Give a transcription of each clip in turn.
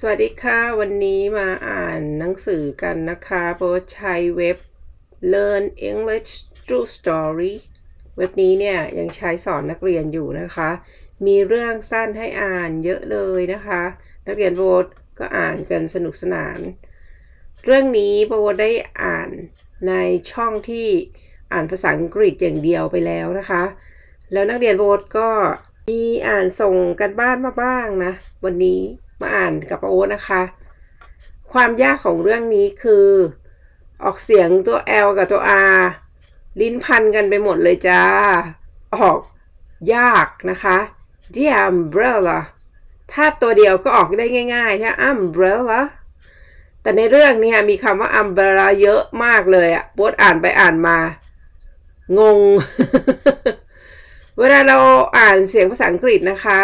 สวัสดีค่ะ วันนี้มาอ่านหนังสือกันนะคะโปรใช้เว็บ Learn English Through Story เว็บนี้เนี่ยยังใช้สอนนักเรียนอยู่นะคะ มีเรื่องสั้นให้อ่านเยอะเลยนะคะ นักเรียนโบทก็อ่านกันสนุกสนาน เรื่องนี้โบทได้อ่านในช่องที่อ่านภาษาอังกฤษอย่างเดียวไปแล้วนะคะ แล้วนักเรียนโบทก็มีอ่านส่งกันบ้านมาบ้างนะ วันนี้ มาอ่านกับโอ๊นะคะ ความยากของเรื่องนี้คือ ออกเสียงตัว L กับตัว R ลิ้นพันกันไปหมดเลยจ้า ออกยากนะคะ The umbrella ถ้าตัวเดียวก็ออกได้ง่ายๆใช่ umbrella แต่ในเรื่องนี้มีคำว่า umbrella เยอะมากเลยอะโบทอ่านไปอ่านมา งง เวลาเราอ่านเสียงภาษาอังกฤษนะคะ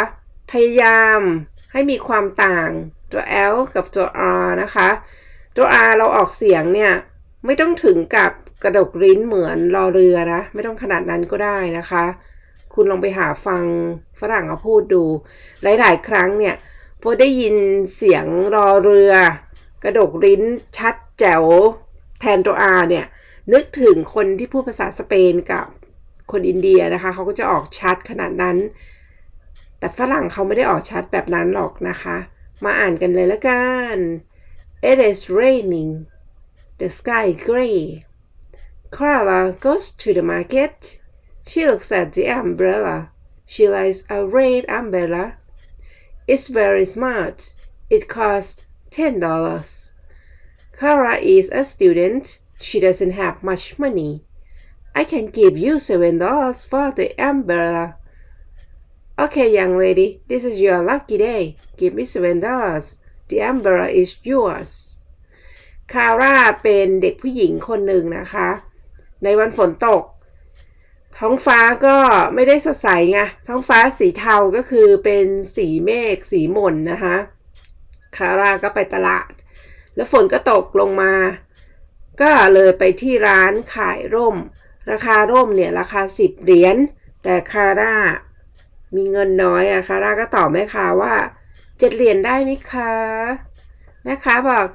พยายาม ให้มีความต่างตัว L กับตัว R นะคะ ตัว R เราออกเสียงเนี่ย ไม่ต้องถึงกับกระดกลิ้นเหมือนรอเรือนะ ไม่ต้องขนาดนั้นก็ได้นะคะ คุณลองไปหาฟังฝรั่งเขาพูดดู หลาย ๆ ครั้งเนี่ยพอได้ยินเสียงรอเรือ กระดกลิ้นชัดแจ๋วแทนตัว R เนี่ย นึกถึงคนที่พูดภาษาสเปนกับคนอินเดียนะคะ เขาก็จะออกชัดขนาดนั้น แต่ฝรั่งเขาไม่ได้ออกชัดแบบนั้นหรอกนะคะ มาอ่านกันเลยละกัน It is raining the sky gray Clara goes to the market she looks at the umbrella she likes a red umbrella it's very smart it costs ten dollars Clara is a student she doesn't have much money I can give you seven dollars for the umbrella. Okay, young lady, this is your lucky day. Give me seven dollars. The umbrella is yours. คาร่าเป็นเด็กผู้หญิงคนหนึ่งนะคะ ในวันฝนตก ท้องฟ้าก็ไม่ได้สดใสไง ท้องฟ้าสีเทาก็คือเป็นสีเมฆสีหม่นนะคะ คาร่าก็ไปตลาด แล้วฝนก็ตกลงมา ก็เลยไปที่ร้านขายร่ม ราคาร่มเนี่ยราคา 10 เหรียญ แต่คาร่า มีเงินน้อยอะคาร่าก็ตอบแม่ค้าว่า7เหรียญได้ไหมคะแม่ค้าบอก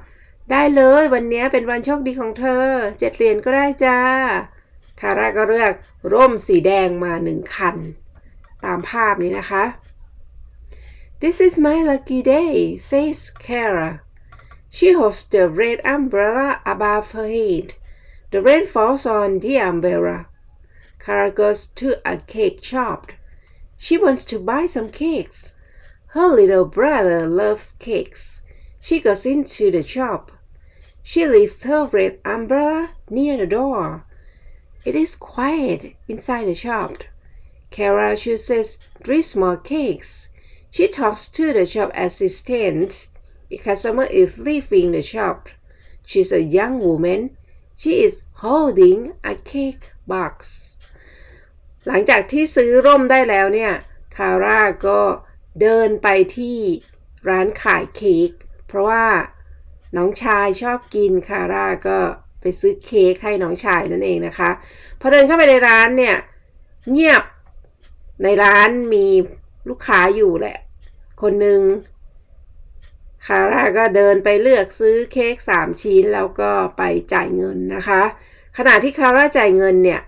ได้เลยวันนี้เป็นวันโชคดีของเธอ7เหรียญก็ได้จ้าคาร่าก็เลือกร่มสีแดงมาหนึ่งคัน ตามภาพนี้นะคะ This is my lucky day says Kara She holds the red umbrella above her head The rain falls on the umbrella. Kara goes to a cake shop. She wants to buy some cakes. Her little brother loves cakes. She goes into the shop. She leaves her red umbrella near the door. It is quiet inside the shop. Kara chooses three small cakes. She talks to the shop assistant. A customer is leaving the shop. She's a young woman. She is holding a cake box หลังจากที่ซื้อร่มได้แล้วเนี่ยคาร่าก็เดินไปที่ร้านขายเค้กเพราะว่าน้องชายชอบกินคาร่าก็ไปซื้อเค้กให้น้องชายนั่นเองนะคะพอเดินเข้าไปในร้านเนี่ยเงียบในร้านมีลูกค้าอยู่แหละ คนหนึ่งคาร่าก็เดินไปเลือกซื้อเค้ก3 ชิ้นแล้วก็ไปจ่ายเงินนะคะ ขณะที่คาร่าจ่ายเงินเนี่ย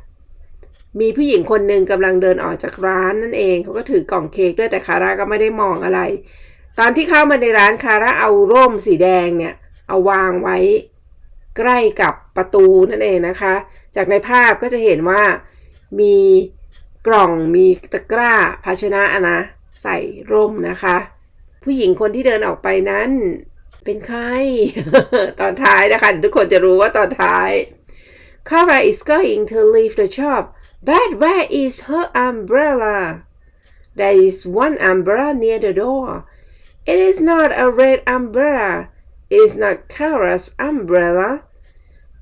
มีผู้หญิงคนหนึ่งกำลังเดินออกจากร้านนั่นเองเขาก็ถือกล่องเค้กด้วยแต่คาร่าก็ไม่ได้มองอะไร ตอนที่เข้ามาในร้านคาร่าเอาร่มสีแดงเนี่ยเอาวางไว้ใกล้กับประตูนั่นเองนะคะ จากในภาพก็จะเห็นว่ามีกล่องมีตะกร้าภาชนะนะใส่ร่มนะคะ ผู้หญิงคนที่เดินออกไปนั้นเป็นใครตอนท้ายนะคะ ทุกคนจะรู้ว่าตอนท้าย Kara is going to leave the shop but where is her umbrella? There is one umbrella near the door. It is not a red umbrella. It is not Kara's umbrella.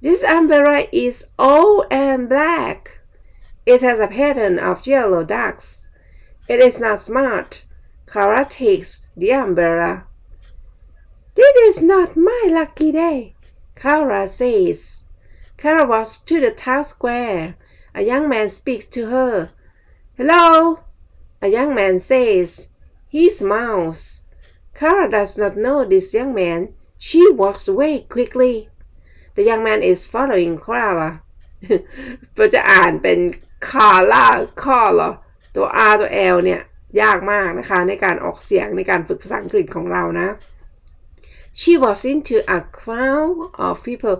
This umbrella is old and black. It has a pattern of yellow ducks. It is not smart. Kara takes the umbrella. This is not my lucky day, Kara says. Kara walks to the town square. A young man speaks to her. Hello, a young man says. He smiles. Kara does not know this young man. She walks away quickly. The young man is following Clara. เราจะอ่านเป็นคาร่าข้อเหรอตัว R ตัว L เนี่ย ยากมากนะคะ ในการออกเสียงในการฝึกภาษาอังกฤษของเรานะ She walks into a crowd of people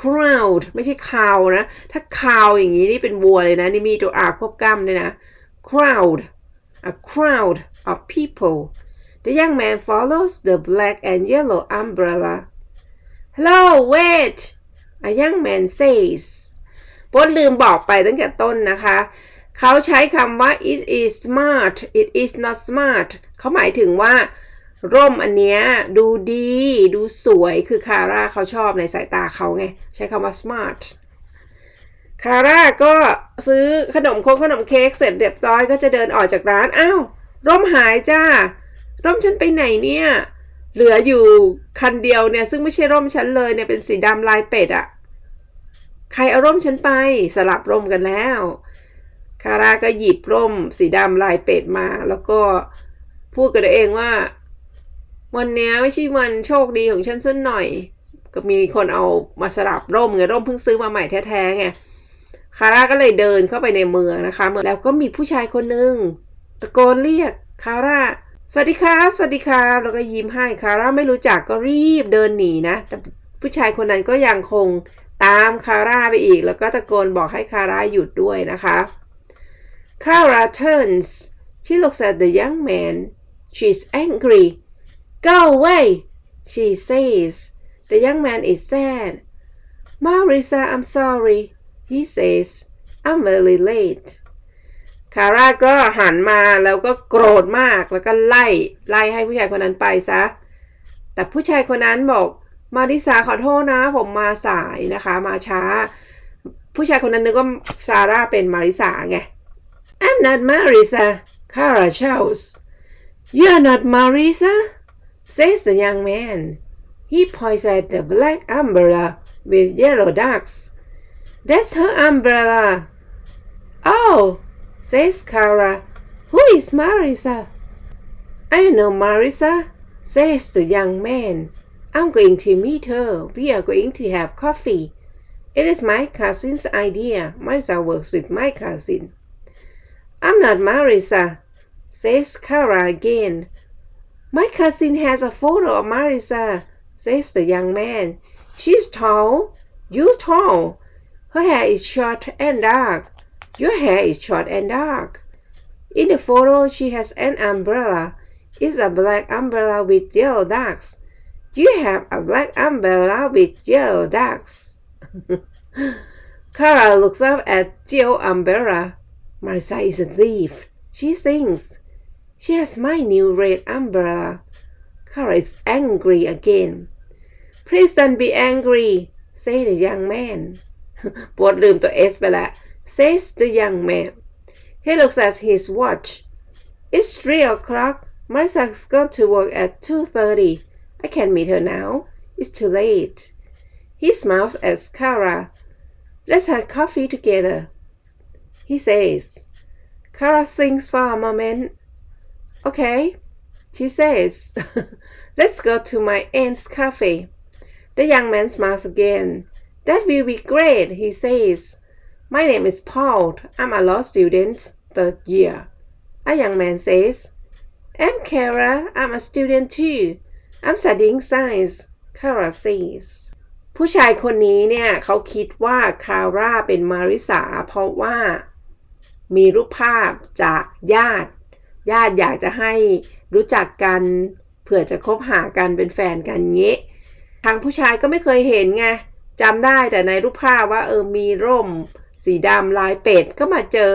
crowd ไม่ใช่ cow นะ ถ้า cow อย่างนี้นี่เป็นวัวเลยนะ นี่มีตัว R ควบกล้ำด้วยนะ crowd a crowd of people the young man follows the black and yellow umbrella hello wait a young man says บดลืมบอกไปตั้งแต่ต้นนะคะ เขาใช้คำว่า it is smart it is not smart เขาหมายถึงว่า ร่มอันเนี้ยดูดีดูสวยคือคาร่าเขาชอบในสายตาเขาไง ใช้คำว่า smart คาร่าก็ซื้อขนมโค้งขนมเค้กเสร็จเรียบร้อยก็จะเดินออกจากร้านอ้าวร่มหายจ้า ร่มฉันไปไหนเนี่ย เหลืออยู่คันเดียวเนี่ย ซึ่งไม่ใช่ร่มฉันเลยเนี่ยเป็นสีดำลายเป็ดอะใครเอาร่มฉันไปสลับร่มกันแล้ว คาร่าก็หยิบร่มสีดำลายเป็ดมา แล้วก็พูดกับตัวเองว่า วันนี้ไม่ใช่วันโชคดีของฉันสักหน่อย ก็มีคนเอามาสลับร่มไงร่มเพิ่งซื้อมาใหม่แท้ๆไงคาร่าก็เลยเดินเข้าไปในเมืองนะคะเมืองแล้วก็มีผู้ชายคนหนึ่งตะโกนเรียกคาร่าสวัสดีครับสวัสดีครับแล้วก็ยิ้มให้คาร่าไม่รู้จักก็รีบเดินหนีนะแต่ผู้ชายคนนั้นก็ยังคงตามคาร่าไปอีก แล้วก็ตะโกนบอกให้คาร่าหยุดด้วยนะคะ Kara turns she looks at the young man she's angry go away she says the young man is sad Marisa I'm sorry he says I'm very late คาร่าก็หันมาแล้วก็โกรธมากแล้วก็ไล่ไล่ให้ผู้ชายคนนั้นไปซะ แต่ผู้ชายคนนั้นบอกมาริสาขอโทษนะ ผมมาสายนะคะ มาช้า ผู้ชายคนนั้นนึกว่าซาร่าเป็นมาริสาไง I'm not Marisa Kara shouts You're not Marisa says the young man he points at the black umbrella with yellow ducks That's her umbrella Oh says Kara Who is Marisa I know Marisa says the young man I'm going to meet her. We are going to have coffee. It is my cousin's idea. Marisa works with my cousin. I'm not Marisa, says Kara again. My cousin has a photo of Marisa, says the young man. She's tall. You tall. Her hair is short and dark. Your hair is short and dark. In the photo, she has an umbrella. It's a black umbrella with yellow ducks. You have a black umbrella with yellow ducks. Kara looks up at Jill umbrella. Marisa is a thief. She thinks. She has my new red umbrella. Kara is angry again. Please don't be angry, say the young man. ปวดลืมตัว S ไปแล้ว says the young man. He looks at his watch. It's three o'clock. Marisa's got to work at 2.30. I can't meet her now. It's too late. He smiles at Kara. Let's have coffee together. He says. Kara thinks for a moment. Okay, she says. Let's go to my aunt's cafe. The young man smiles again. That will be great, he says. My name is Paul. I'm a law student, third year. A young man says. I'm Kara. I'm a student too. I'm studying science. Kara says. ผู้ชายคนนี้เนี่ย เขาคิดว่าคาร่าเป็นมาริสาเพราะว่า มีรูปภาพจากญาติ ญาติอยากจะให้รู้จักกันเผื่อจะคบหากันเป็นแฟนกันเงี้ยทางผู้ชายก็ไม่เคยเห็นไงจำได้แต่ในรูปภาพว่าเออมีร่ม สีดำลายเป็ดก็มาเจอ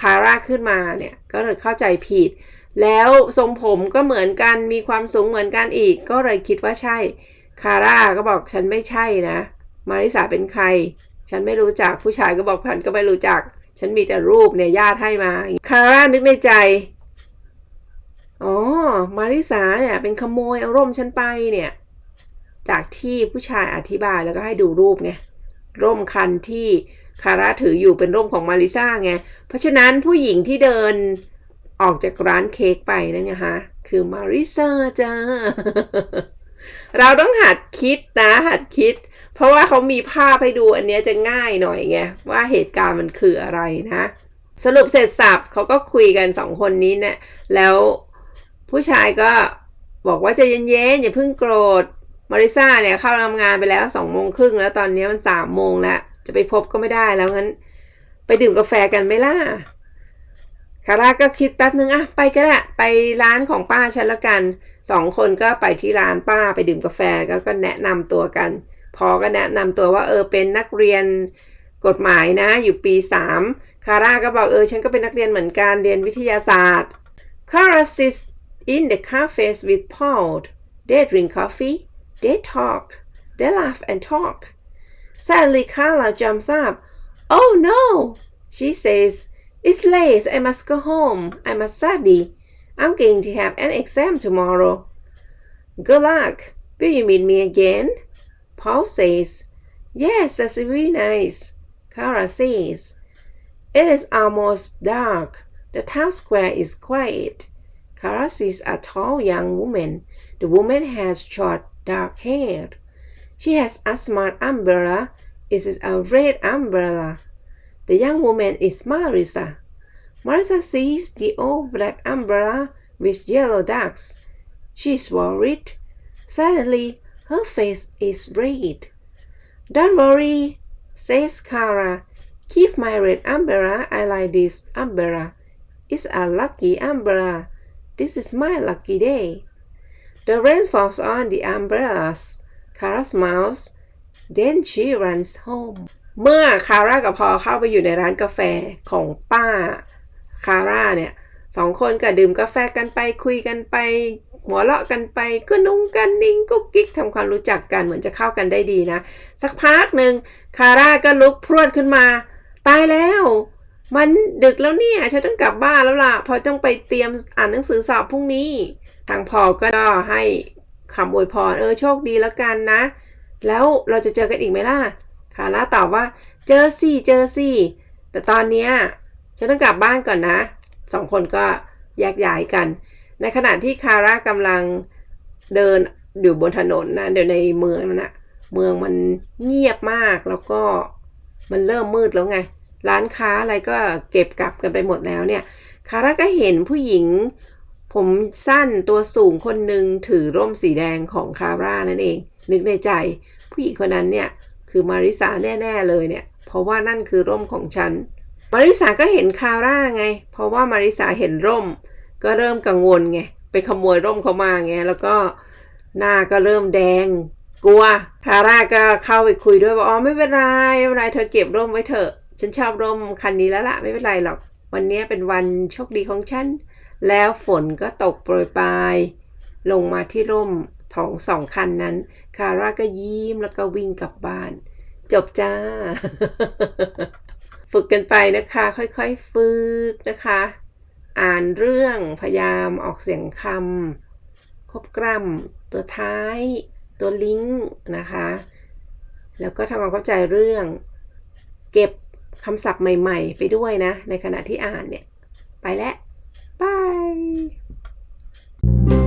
คาร่าขึ้นมาเนี่ยก็เลยเข้าใจผิด แล้วทรงผมก็เหมือนกันมีความสูงเหมือนกันอีก ก็เลยคิดว่าใช่คาร่าก็บอกฉันไม่ใช่นะ มาริสาเป็นใคร ฉันไม่รู้จักผู้ชายก็บอกฉันก็ไม่รู้จัก ฉันมีแต่รูปเนี่ยญาติให้มา คาร่านึกในใจ อ๋อ มาริสาเนี่ยเป็นขโมยเอาร่มฉันไปเนี่ย จากที่ผู้ชายอธิบายแล้วก็ให้ดูรูปไง ร่มคันที่คาร่าถืออยู่เป็นร่มของมาริซาไง เพราะฉะนั้นผู้หญิงที่เดินออกจากร้านเค้กไปนั่นไงฮะ คือมาริซาจ้า เราต้องหัดคิดนะ หัดคิด เพราะว่าเขามีภาพให้ดูอันเนี้ยจะง่ายหน่อยไงว่าเหตุการณ์มันคืออะไรนะ สรุปเสร็จสับเขาก็คุยกันสองคนนี้เนี่ยแล้วผู้ชายก็บอกว่าจะเย็นๆอย่าเพิ่งโกรธมาริซาเนี่ยเข้าทำงานไปแล้วสองโมงครึ่งแล้วตอนนี้มันสามโมงแล้ว จะไปพบก็ไม่ได้แล้วงั้น ไปดื่มกาแฟกันไหมล่ะคาร่าก็คิดแป๊บนึงอะไปก็ได้ไปร้านของป้าฉันและกันสองคนก็ไปที่ร้านป้าไปดื่มกาแฟก็ก็แนะนำตัวกัน พอก็แนะนำตัวว่าเออเป็นนักเรียนกฎหมายนะอยู่ปีสามคาร่าก็บอกเออฉันก็เป็นนักเรียนเหมือนกันเรียนวิทยาศาสตร์ Kara sits in the cafes with Paul they drink coffee they talk they laugh and talk Suddenly Kara jumps up oh no she says it's late I must go home I must study I'm going to have an exam tomorrow Good luck. Will you meet me again? Paul says, Yes, that's really nice. Kara says, It is almost dark. The town square is quiet. Kara sees a tall young woman. The woman has short dark hair. She has a smart umbrella. It is a red umbrella. The young woman is Marisa. Marisa sees the old black umbrella with yellow ducks. She is worried. Suddenly, her face is red. Don't worry, says Kara. Keep my red umbrella. I like this umbrella. It's a lucky umbrella. This is my lucky day. The rain falls on the umbrellas. Kara smiles. Then she runs home. เมื่อคาร่ากับพอเข้าไปอยู่ในร้านกาแฟของป้าคาร่าเนี่ยสองคนก็ดื่มกาแฟกันไปคุยกันไป หัวเราะกันไปก็นุ่งกันนิ่งกุ๊กกิ๊กทำความรู้จักกันเหมือนจะเข้ากันได้ดีนะ สักพักหนึ่งคาร่าก็ลุกพรวดขึ้นมา ตายแล้ว มันดึกแล้วเนี่ยฉันต้องกลับบ้านแล้วล่ะ พอต้องไปเตรียมอ่านหนังสือสอบพรุ่งนี้ ทางพอก็ให้คำอวยพรเออโชคดีแล้วกันนะ แล้วเราจะเจอกันอีกไหมล่ะคาร่าตอบว่าเจอสิเจอสิแต่ตอนเนี้ยฉันต้องกลับบ้านก่อนนะสองคนก็แยกย้ายกัน ในขณะที่คาร่ากำลังเดินอยู่บนถนนนะเดี๋ยวในเมืองนั่นนะเมืองมันเงียบมากแล้วก็มันเริ่มมืดแล้วไง ร้านค้าอะไรก็เก็บกลับกันไปหมดแล้วเนี่ย คาร่าก็เห็นผู้หญิง ผมสั้นตัวสูงคนหนึ่งถือร่มสีแดงของคาร่านั่นเอง นึกในใจ ผู้หญิงคนนั้นเนี่ยคือมาริสาแน่ ๆ เลยเนี่ย เพราะว่านั่นคือร่มของฉัน มาริสาก็เห็นคาร่าไง เพราะว่ามาริสาเห็นร่ม ก็เริ่มกังวลไง ไปขโมยร่มเขามาไง แล้วก็หน้าก็เริ่มแดง กลัวคาร่าก็เข้าไปคุยด้วยว่าอ๋อไม่เป็นไรไม่เป็นไรเธอเก็บร่มไว้เถอะ ฉันชอบร่มคันนี้แล้วล่ะไม่เป็นไรหรอก วันนี้เป็นวันโชคดีของฉัน แล้วฝนก็ตกโปรยปลายลงมาที่ร่มของสองคันนั้นคาร่าก็ยิ้มแล้วก็วิ่งกลับบ้าน จบจ้า ฝึกกันไปนะคะ ค่อยๆ ฝึกนะคะ อ่านเรื่องพยายามออกเสียงคำครบกรัมตัวท้าย ตัวลิงก์นะคะ แล้วก็ทำความเข้าใจเรื่อง เก็บคำศัพท์ใหม่ๆ ไปด้วยนะ ในขณะที่อ่านเนี่ย ไปแล้วบาย